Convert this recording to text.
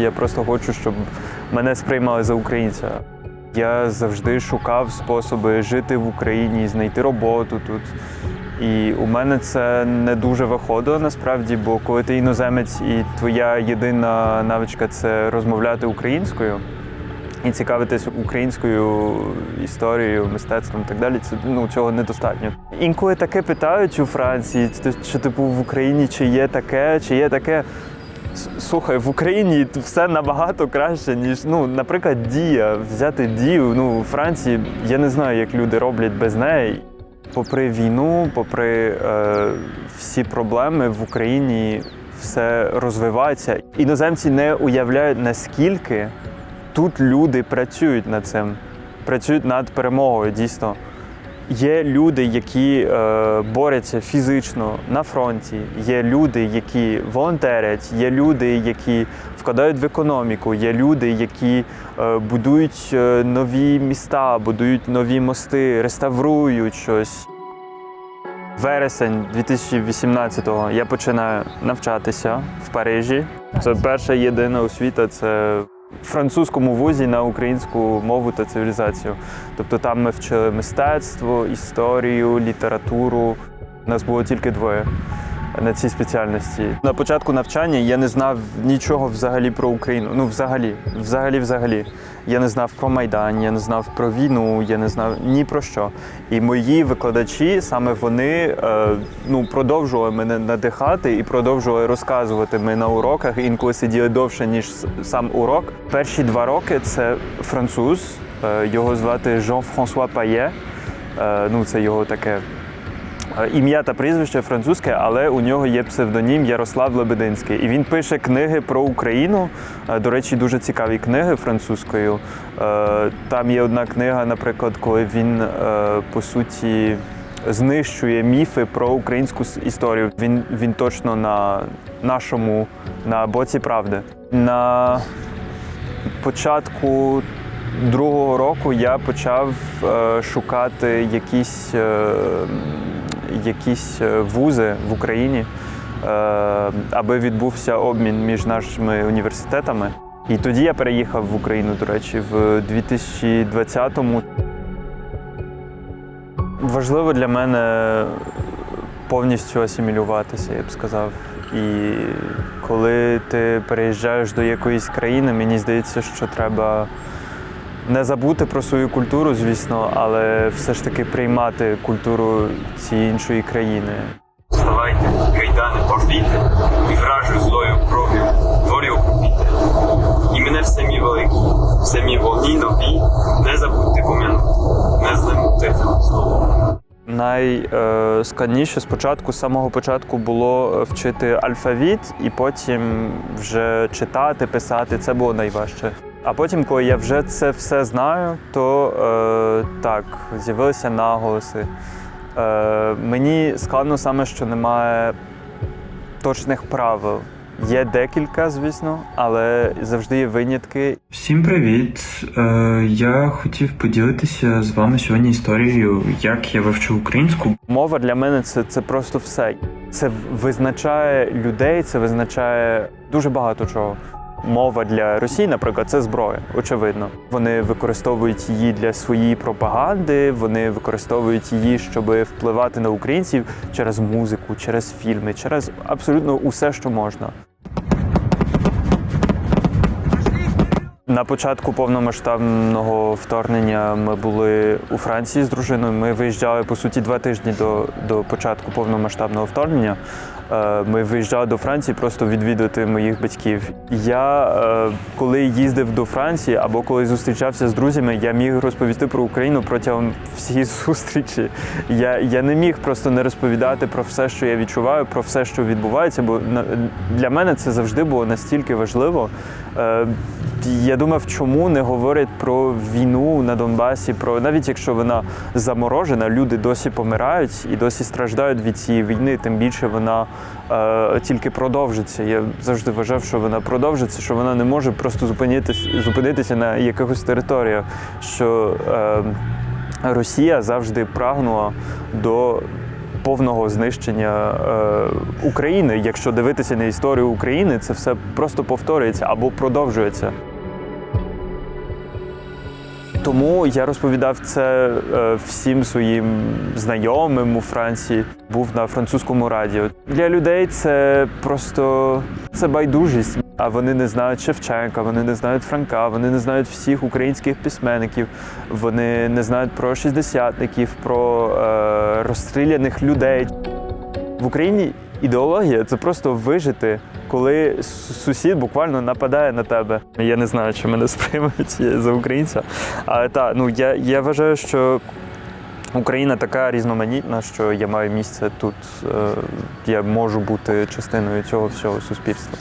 Я просто хочу, щоб мене сприймали за українця. Я завжди шукав способи жити в Україні, знайти роботу тут. І у мене це не дуже виходило насправді, бо коли ти іноземець і твоя єдина навичка це розмовляти українською і цікавитись українською історією, мистецтвом і так далі, це ну цього недостатньо. Інколи таке питають у Франції, чи, типу в Україні чи є таке, чи є таке. Слухай, в Україні все набагато краще, ніж, ну, наприклад, дія. Взяти дію. Ну, у Франції я не знаю, як люди роблять без неї. Попри війну, попри е, всі проблеми в Україні все розвивається. Іноземці не уявляють, наскільки тут люди працюють над цим, працюють над перемогою дійсно. Є люди, які е, борються фізично на фронті, є люди, які волонтерять, є люди, які вкладають в економіку, є люди, які е, будують е, нові міста, будують нові мости, реставрують щось. Вересень 2018-го я починаю навчатися в Парижі. Це перша єдина освіта, це французькому вузі на українську мову та цивілізацію. Тобто там ми вчили мистецтво, історію, літературу. Нас було тільки двоє на цій спеціальності. На початку навчання я не знав нічого взагалі про Україну. Ну, взагалі, взагалі, взагалі. Я не знав про Майдан, я не знав про війну, я не знав ні про що. І мої викладачі, саме вони е, ну, продовжували мене надихати і продовжували розказувати. Ми на уроках інколи сиділи довше, ніж сам урок. Перші два роки це француз, е, його звати Жан-Франсуа Пає. Е, ну, це його таке Ім'я та прізвище французьке, але у нього є псевдонім Ярослав Лебединський. І він пише книги про Україну. Е, До речі, дуже цікаві книги французькою. Е, Там є одна книга, наприклад, коли він е, по суті знищує міфи про українську історію. Він, він точно на нашому на боці правди. На початку другого року я почав е, шукати якісь, е, якісь е, вузи в Україні, е, аби відбувся обмін між нашими університетами. І тоді я переїхав в Україну, до речі, в 2020-му. Важливо для мене повністю асимілюватися, я б сказав. І коли ти переїжджаєш до якоїсь країни, мені здається, що треба не забути про свою культуру, звісно, але все ж таки приймати культуру цієї іншої країни. Вставайте, кайдани порвіте, і вражу злою кров'ю дворі окупіте. І мене в самі великі, в самі вогні нові, не забудьте пом'янути, не злимути слово. Найскладніше спочатку, з самого початку було вчити алфавіт і потім вже читати, писати. Це було найважче. А потім, коли я вже це все знаю, то е, так, з'явилися наголоси. Е, мені складно саме, що немає точних правил. Є декілька, звісно, але завжди є винятки. Всім привіт! Е, я хотів поділитися з вами сьогодні історією, як я вивчив українську. Мова для мене це, це просто все. Це визначає людей, це визначає дуже багато чого. Мова для Росії, наприклад, це зброя, очевидно. Вони використовують її для своєї пропаганди, вони використовують її, щоб впливати на українців через музику, через фільми, через абсолютно усе, що можна. На початку повномасштабного вторгнення ми були у Франції з дружиною. Ми виїжджали по суті два тижні до, до початку повномасштабного вторгнення. Е, Ми виїжджали до Франції просто відвідати моїх батьків. Я е, коли їздив до Франції або коли зустрічався з друзями, я міг розповісти про Україну протягом всіх зустрічі. Я, я не міг просто не розповідати про все, що я відчуваю, про все, що відбувається, бо для мене це завжди було настільки важливо. Я думав, чому не говорять про війну на Донбасі, про навіть якщо вона заморожена, люди досі помирають і досі страждають від цієї війни, тим більше вона е, тільки продовжиться. Я завжди вважав, що вона продовжиться, що вона не може просто зупинитися, зупинитися на якихось територіях. Що е, Росія завжди прагнула до повного знищення е, України. Якщо дивитися на історію України, це все просто повторюється або продовжується. Тому я розповідав це е, всім своїм знайомим у Франції. Був на французькому радіо. Для людей це просто це байдужість. А вони не знають Шевченка, вони не знають Франка, вони не знають всіх українських письменників, вони не знають про шістдесятників, про е, розстріляних людей. В Україні ідеологія це просто вижити, коли сусід буквально нападає на тебе. Я не знаю, чи мене сприймуть за українця. Але так, ну я, я вважаю, що Україна така різноманітна, що я маю місце тут. Е, я можу бути частиною цього всього суспільства.